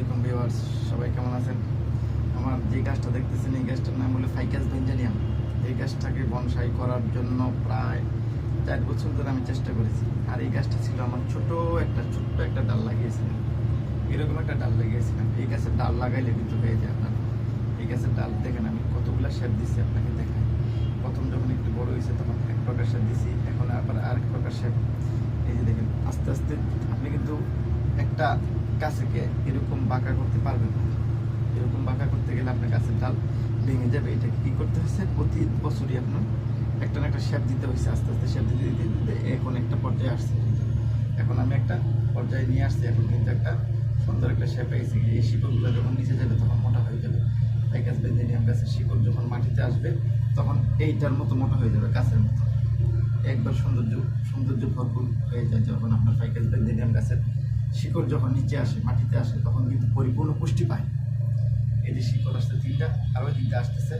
Viewers, সবাই কেমন আছেন? আমার যে গাছটা দেখতেছেন, এই গাছটার নাম হলো ফাইকাস বেঞ্জানিয়াম এই গাছটাকে বনসাই করার জন্য প্রায় চার বছর ধরে আমি চেষ্টা করেছি। আর এই গাছটা ছিল আমার ছোট একটা, ছোট্ট একটা ডাল লাগিয়েছিলাম। এরকম একটা ডাল লাগিয়েছিলাম। এই গাছের ডাল লাগাইলে কিন্তু হয়ে যায় আপনার। এই গাছের ডাল দেখেন আমি কতগুলো শেপ দিচ্ছি আপনাকে দেখাই। প্রথম যখন একটু বড় হয়েছে, তখন এক প্রকার শেপ দিছি। এখন আবার আরেক প্রকার শেপ। এই যে দেখেন, আস্তে আস্তে আপনি কিন্তু একটা গাছকে এরকম বাঁকা করতে পারবেন না। এরকম বাঁকা করতে গেলে আপনার গাছের ডাল ভেঙে যাবে। এটাকে কি করতে হচ্ছে প্রতি বছরই আপনার একটা না একটা শেপ দিতে হয়েছে। আস্তে আস্তে শেপ দিতে দিতে দিতে এখন একটা পর্যায়ে আসছে। এখন আমি একটা পর্যায়ে নিয়ে আসছি। এখন কিন্তু একটা সুন্দর একটা শেপ পেয়েছি। এই শিকড়গুলো যখন নিচে যাবে, তখন মোটা হয়ে যাবে। তাই গাছ বেঞ্জেনিয়াম গাছের শিকড় যখন মাটিতে আসবে, তখন এইটার মতো মোটা হয়ে যাবে গাছের মতো। একবার সৌন্দর্য সৌন্দর্য ভরপুর হয়ে যায় যখন আপনার ফাইকাস বেঞ্জেনিয়াম গাছের শিকড় যখন নিচে আসে, মাটিতে আসে, তখন কিন্তু পরিপূর্ণ পুষ্টি পায়। এই যে শিকড় আসতে তিনটা, আরও তিনটা আসতেছে।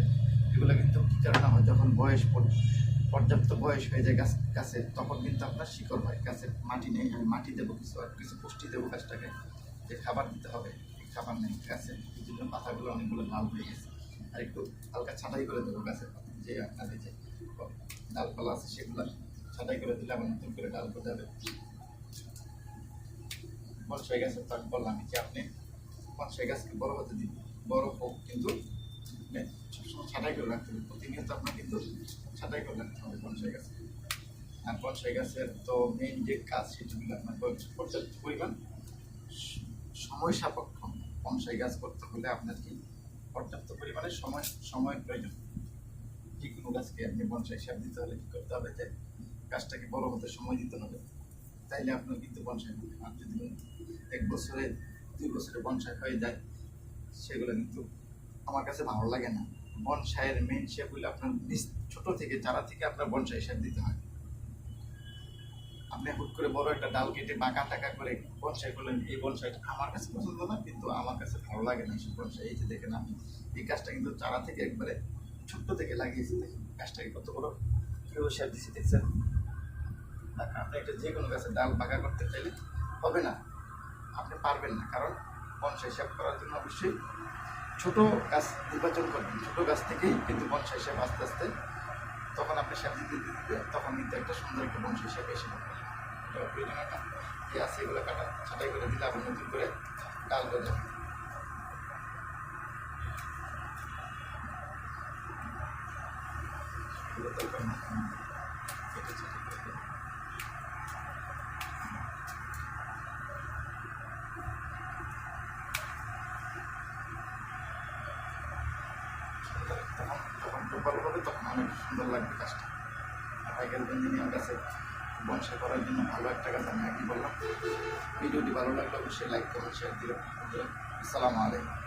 এগুলো কিন্তু কী কারণে হয়? যখন বয়স পর- পর্যাপ্ত বয়স হয়ে যায় গাছ, গাছে, তখন কিন্তু আপনার শিকড় হয়। গাছের মাটি নেই, আমি মাটি দেবো কিছু, আর কিছু পুষ্টি দেবো গাছটাকে, যে খাবার দিতে হবে। খাবার নেই গাছে, এই জন্য পাতাগুলো অনেকগুলো লাল হয়ে গেছে। আর একটু হালকা ছাঁটাই করে দেবো গাছের যে আপনাদের যে ডালপালা আছে সেগুলো ছাঁটাই করে দিলে আবার নতুন করে ডাল গজাবে। বনসাই গাছের তো বললাম যে আপনি বনসাই গাছকে বড় হতে দিন। বড় হোক কিন্তু আপনি সবসময় ছাঁটাই করে রাখতে হবে, প্রতিনিয়ত আপনার কিন্তু ছাঁটাই করে রাখতে হবে বনসাই গাছ। আর বনসাই গাছের তো মেইন যে কাজ সেটা হলো আপনার পর্যাপ্ত পরিমাণ সময় সাপেক্ষ বনসাই গাছ করতে হলে আপনার কি পর্যাপ্ত পরিমাণে সময় সময় প্রয়োজন। যে কোনো গাছকে আপনি বনসাই সার দিতে হলে কি করতে হবে যে গাছটাকে বড় হতে সময় দিতে হবে। তাইলে আপনার কিন্তু বনসাই হবে। আর যদি এক বছরে, দুই বছরে বনসাই হয়ে যায়, সেগুলো কিন্তু আমার কাছে ভালো লাগে না। বনসাইয়ের মেন হলে আপনার নিচ ছোট থেকে চারা থেকে আপনার বনসাই শেপ দিতে হয়। আপনি হুট করে বড় একটা ডাল কেটে বাঁকা টাকা করে বনসাই করলেন, এই বনসাইটা আমার কাছে পছন্দ না, কিন্তু আমার কাছে ভালো লাগে না সেই বনসাই। এই যে দেখেন আমি এই গাছটা কিন্তু চারা থেকে একবারে ছোট্ট থেকে লাগিয়েছি দেখেন গাছটাকে কত বড় কেউ শেপ দিচ্ছে দেখছেন? আপনি একটা যে কোনো গাছের ডাল বাঁকা করতে চাইলে হবে না। আপনি পারবেন না, কারণ বনসাই শেপ করার জন্য অবশ্যই ছোট গাছ নির্বাচন করবেন। ছোট গাছ থেকেই কিন্তু বনসাই শেপ আস্তে আস্তে তখন আপনি শেপ দিতে দিতে তখন কিন্তু একটা সুন্দর একটা বনসাই শেপ এসে পড়বে। প্রয়োজন একটা কি আছে, এগুলো কাটা, ছাটাই করে দিলে আবার নতুন করে ডাল দরকার না। তখন তখন টোপাল হবে তখন অনেক সুন্দর লাগবে গাছটা আর আইকাল ইঞ্জিনিয়ার গাছে বনসাই করার জন্য ভালো একটা গাছ আমি আগে বললাম ভিডিওটি ভালো লাগলে অবশ্যই লাইক করুন শেয়ার দিবেন আসসালামু আলাইকুম।